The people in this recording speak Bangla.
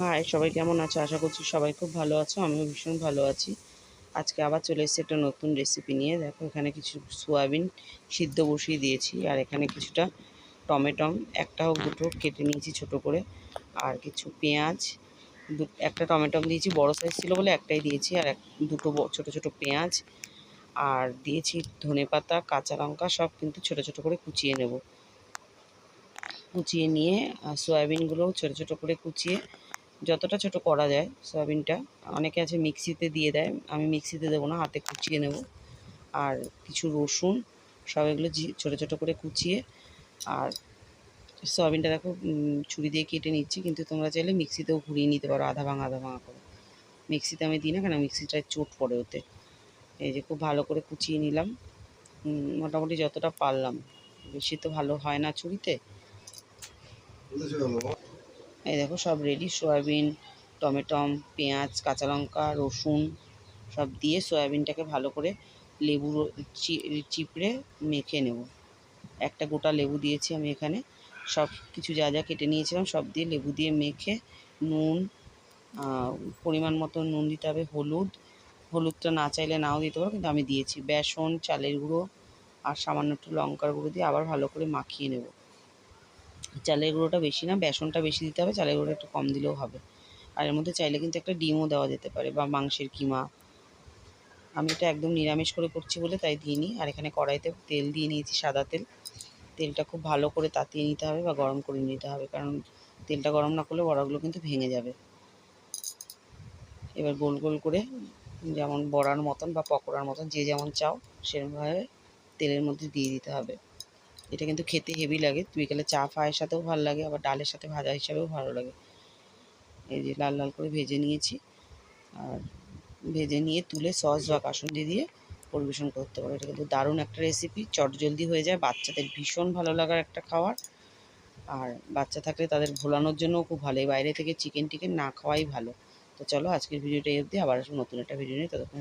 হাই সবাই কেমন আছো? আশা করছি সবাই খুব ভালো আছো, আমিও ভীষণ ভালো আছি। আজকে আবার চলে এসেছি একটা নতুন রেসিপি নিয়ে। দেখো, এখানে কিছু সোয়াবিন সিদ্ধ বসিয়ে দিয়েছি, আর এখানে কিছুটা টমেটম একটা হোক দুটো কেটে নিয়েছি ছোট করে। আর কিছু পেঁয়াজ, দু, একটা টমেটম দিয়েছি, বড় সাইজ ছিল বলে একটাই দিয়েছি, আর এক, দুটো ছোট ছোট পেঁয়াজ। আর দিয়েছি ধনে পাতা, কাঁচা লঙ্কা, সব কিন্তু ছোট ছোট করে কুচিয়ে নেব। কুচিয়ে নিয়ে সয়াবিনগুলো ছোট ছোট করে কুচিয়ে যতটা ছোট করা যায় সয়াবিনটা। অনেকে আছে মিক্সিতে দিয়ে দেয়, আমি মিক্সিতে দেবো না, হাতে কুচিয়ে নেব। আর কিছু রসুন, সব এগুলো ছোটো ছোটো করে কুচিয়ে, আর সয়াবিনটা দেখো ছুরি দিয়ে কেটে নিচ্ছি, কিন্তু তোমরা চাইলে মিক্সিতেও ঘুরিয়ে নিতে পারো, আধা ভাঙা আধা ভাঙা করে। মিক্সিতে আমি দিই না কেন মিক্সিটায় চোট পড়ে ওতে। এই যে খুব ভালো করে কুচিয়ে নিলাম। মোটামুটি যতটা পারলাম। বেশি তো ভালো হয় না ছুরিতে। এই দেখো, সব রেডি সয়াবিন, টমেটম, পেঁয়াজ, কাঁচা লঙ্কা, রসুন, সব দিয়ে সয়াবিনটাকে ভালো করে লেবু চিপড়ে মেখে নেব। একটা গোটা লেবু দিয়েছি আমি এখানে। সব কিছু যা যা কেটে নিয়েছিলাম সব দিয়ে লেবু দিয়ে মেখে নুন পরিমাণ মতো নুন দিতে হবে, হলুদ। হলুদটা না চাইলে নাও দিতে পারো, কিন্তু আমি দিয়েছি। বেসন, চালের গুঁড়ো আর সামান্য একটু লঙ্কার গুঁড়ো দিয়ে আবার ভালো করে মাখিয়ে নেব। চালের গুঁড়োটা বেশি না, বেসনটা বেশি দিতে হবে, চালের গুঁড়োটা একটু কম দিলেও হবে। আর এর মধ্যে চাইলে কিন্তু একটা ডিমও দেওয়া যেতে পারে বা মাংসের কিমা। আমি এটা একদম নিরামিষ করে করছি বলে তাই দিইনি। আর এখানে কড়াইতে তেল দিয়ে নিয়েছি সাদা তেল। তেলটা খুব ভালো করে তাতিয়ে নিতে হবে বা গরম করে নিতে হবে, কারণ তেলটা গরম না করলে বড়াগুলো কিন্তু ভেঙে যাবে। এবার গোল গোল করে যেমন বড়ার মতন বা পকোড়ার মতন যে যেমন চাও, সেরকমভাবে তেলের মধ্যে দিয়ে দিতে হবে। এটা কিন্তু খেতে হেভি লাগে। বিকেলে চা ফায়ের সাথেও ভালো লাগে, আবার ডালের সাথে ভাজা হিসাবেও ভালো লাগে। এই যে লাল লাল করে ভেজে নিয়েছি। আর ভেজে নিয়ে তুলে সস বা কাসুন্দি দিয়ে পরিবেশন করতে পারো। এটা কিন্তু দারুণ একটা রেসিপি চটজলদি হয়ে যায়। বাচ্চাদের ভীষণ ভালো লাগার একটা খাবার। আর বাচ্চা থাকলে তাদের ভোলানোর জন্যও খুব ভালো। বাইরে থেকে চিকেন টিকেন না খাওয়াই ভালো। তো চলো আজকের ভিডিওটা এই অবধি। আবার নতুন একটা ভিডিও নিয়ে ততক্ষণ